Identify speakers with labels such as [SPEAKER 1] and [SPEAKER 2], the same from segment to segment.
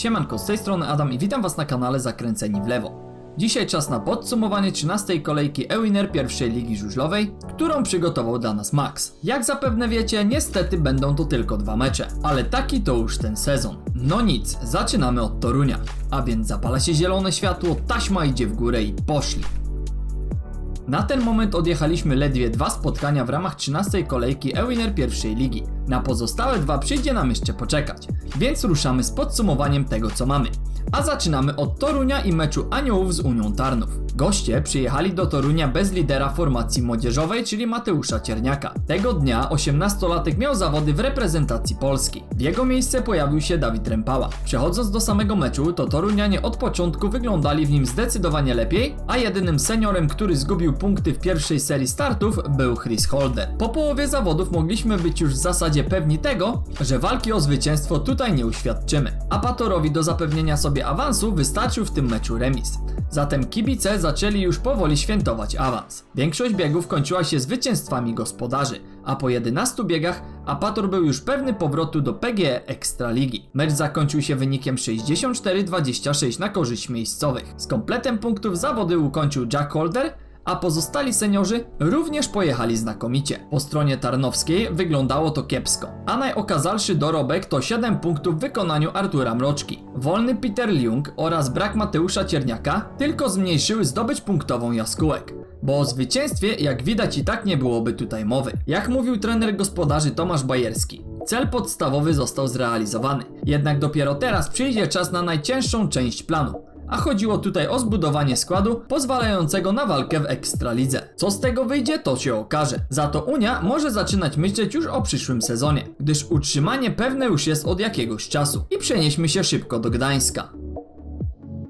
[SPEAKER 1] Siemanko, z tej strony Adam i witam was na kanale Zakręceni w lewo. Dzisiaj czas na podsumowanie 13 kolejki Ewiner pierwszej ligi żużlowej, którą przygotował dla nas Max. Jak zapewne wiecie, niestety będą to tylko dwa mecze, ale taki to już ten sezon. No nic, zaczynamy od Torunia. A więc zapala się zielone światło, taśma idzie w górę i poszli. Na ten moment odjechaliśmy ledwie dwa spotkania w ramach 13 kolejki Ewiner pierwszej ligi. Na pozostałe dwa przyjdzie nam jeszcze poczekać, więc ruszamy z podsumowaniem tego co mamy. A zaczynamy od Torunia i meczu Aniołów z Unią Tarnów. Goście przyjechali do Torunia bez lidera formacji młodzieżowej, czyli Mateusza Cierniaka. Tego dnia 18-latek miał zawody w reprezentacji Polski. W jego miejsce pojawił się Dawid Rempała. Przechodząc do samego meczu, to Torunianie od początku wyglądali w nim zdecydowanie lepiej, a jedynym seniorem, który zgubił punkty w pierwszej serii startów był Chris Holder. Po połowie zawodów mogliśmy być już w zasadzie pewni tego, że walki o zwycięstwo tutaj nie uświadczymy. A do zapewnienia sobie awansu wystarczył w tym meczu remis. Zatem kibice zaczęli już powoli świętować awans. Większość biegów kończyła się zwycięstwami gospodarzy, a po 11 biegach Apator był już pewny powrotu do PGE Ekstraligi. Mecz zakończył się wynikiem 64-26 na korzyść miejscowych. Z kompletem punktów zawody ukończył Jack Holder, a pozostali seniorzy również pojechali znakomicie. Po stronie tarnowskiej wyglądało to kiepsko, a najokazalszy dorobek to 7 punktów w wykonaniu Artura Mroczki. Wolny Peter Liung oraz brak Mateusza Cierniaka tylko zmniejszyły zdobycz punktową jaskółek. Bo o zwycięstwie, jak widać, i tak nie byłoby tutaj mowy. Jak mówił trener gospodarzy Tomasz Bajerski, cel podstawowy został zrealizowany. Jednak dopiero teraz przyjdzie czas na najcięższą część planu a chodziło tutaj o zbudowanie składu pozwalającego na walkę w Ekstralidze. Co z tego wyjdzie, to się okaże. Za to Unia może zaczynać myśleć już o przyszłym sezonie, gdyż utrzymanie pewne już jest od jakiegoś czasu. I przenieśmy się szybko do Gdańska.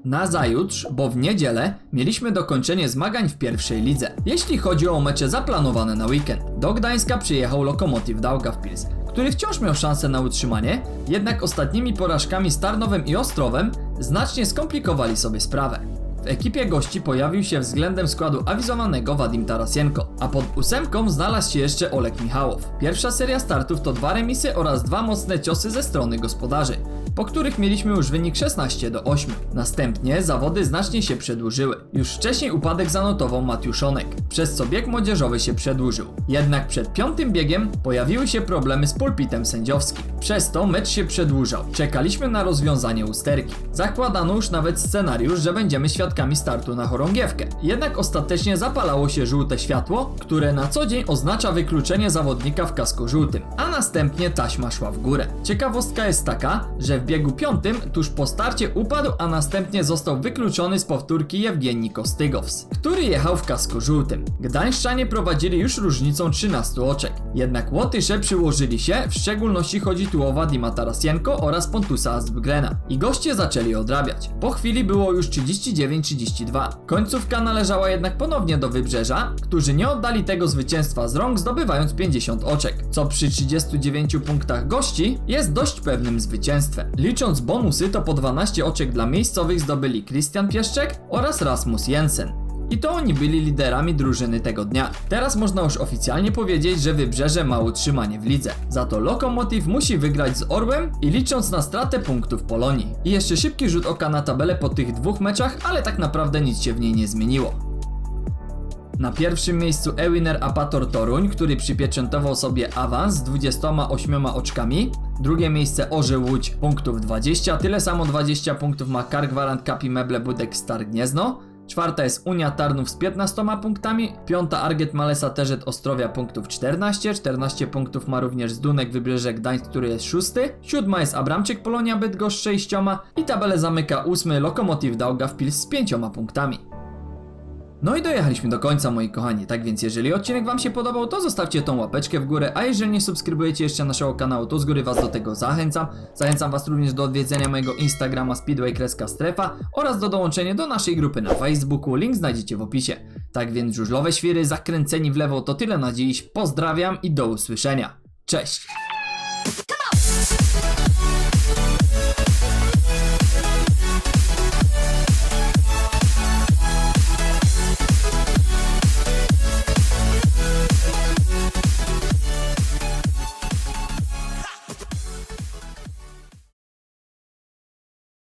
[SPEAKER 1] Na zajutrz, bo w niedzielę, mieliśmy dokończenie zmagań w pierwszej lidze. Jeśli chodzi o mecze zaplanowane na weekend, do Gdańska przyjechał Lokomotiv Daugavpils, który wciąż miał szansę na utrzymanie, jednak ostatnimi porażkami z Tarnowem i Ostrowem znacznie skomplikowali sobie sprawę. W ekipie gości pojawił się względem składu awizowanego Wadim Tarasienko, a pod ósemką znalazł się jeszcze Olek Michałow. Pierwsza seria startów to dwa remisy oraz dwa mocne ciosy ze strony gospodarzy, po których mieliśmy już wynik 16 do 8. Następnie zawody znacznie się przedłużyły. Już wcześniej upadek zanotował Matiuszonek, przez co bieg młodzieżowy się przedłużył. Jednak przed piątym biegiem pojawiły się problemy z pulpitem sędziowskim. Przez to mecz się przedłużał. Czekaliśmy na rozwiązanie usterki. Zakładano już nawet scenariusz, że będziemy świadkami startu na chorągiewkę. Jednak ostatecznie zapalało się żółte światło, które na co dzień oznacza wykluczenie zawodnika w kasku żółtym, a następnie taśma szła w górę. Ciekawostka jest taka, że w biegu piątym tuż po starcie upadł, a następnie został wykluczony z powtórki Jewgenii Kostygows, który jechał w kasku żółtym. Gdańszczanie prowadzili już różnicą 13 oczek, jednak Łotysze przyłożyli się, w szczególności chodzi tu o Wadima Tarasienko oraz Pontusa Asbgrena i goście zaczęli odrabiać. Po chwili było już 39-32. Końcówka należała jednak ponownie do Wybrzeża, którzy nie oddali tego zwycięstwa z rąk zdobywając 50 oczek, co przy 39 punktach gości jest dość pewnym zwycięstwem. Licząc bonusy to po 12 oczek dla miejscowych zdobyli Christian Pieszczek oraz Rasmus Jensen. I to oni byli liderami drużyny tego dnia. Teraz można już oficjalnie powiedzieć, że Wybrzeże ma utrzymanie w lidze. Za to Lokomotiv musi wygrać z Orłem i licząc na stratę punktów Polonii. I jeszcze szybki rzut oka na tabelę po tych dwóch meczach, ale tak naprawdę nic się w niej nie zmieniło. Na pierwszym miejscu Ewiner Apator Toruń, który przypieczętował sobie awans z 28 oczkami. Drugie miejsce Orzeł Łódź, punktów 20. Tyle samo 20 punktów ma Kar Gwarant Kapi Meble Budek Star Gniezno. Czwarta jest Unia Tarnów z 15 punktami. Piąta Arget Malesa Terzet Ostrowia punktów 14. 14 punktów ma również Zdunek Wybrzeże Gdańsk, który jest szósty. Siódma jest Abramczyk Polonia Bydgoszcz z 6. I tabelę zamyka ósmy Lokomotiv Daugavpils z 5 punktami. No i dojechaliśmy do końca moi kochani, tak więc jeżeli odcinek wam się podobał, to zostawcie tą łapeczkę w górę, a jeżeli nie subskrybujecie jeszcze naszego kanału, to z góry was do tego zachęcam. Zachęcam was również do odwiedzenia mojego Instagrama Speedway Kreska Strefa oraz do dołączenia do naszej grupy na Facebooku, link znajdziecie w opisie. Tak więc żużlowe świry zakręceni w lewo to tyle na dziś, pozdrawiam i do usłyszenia. Cześć!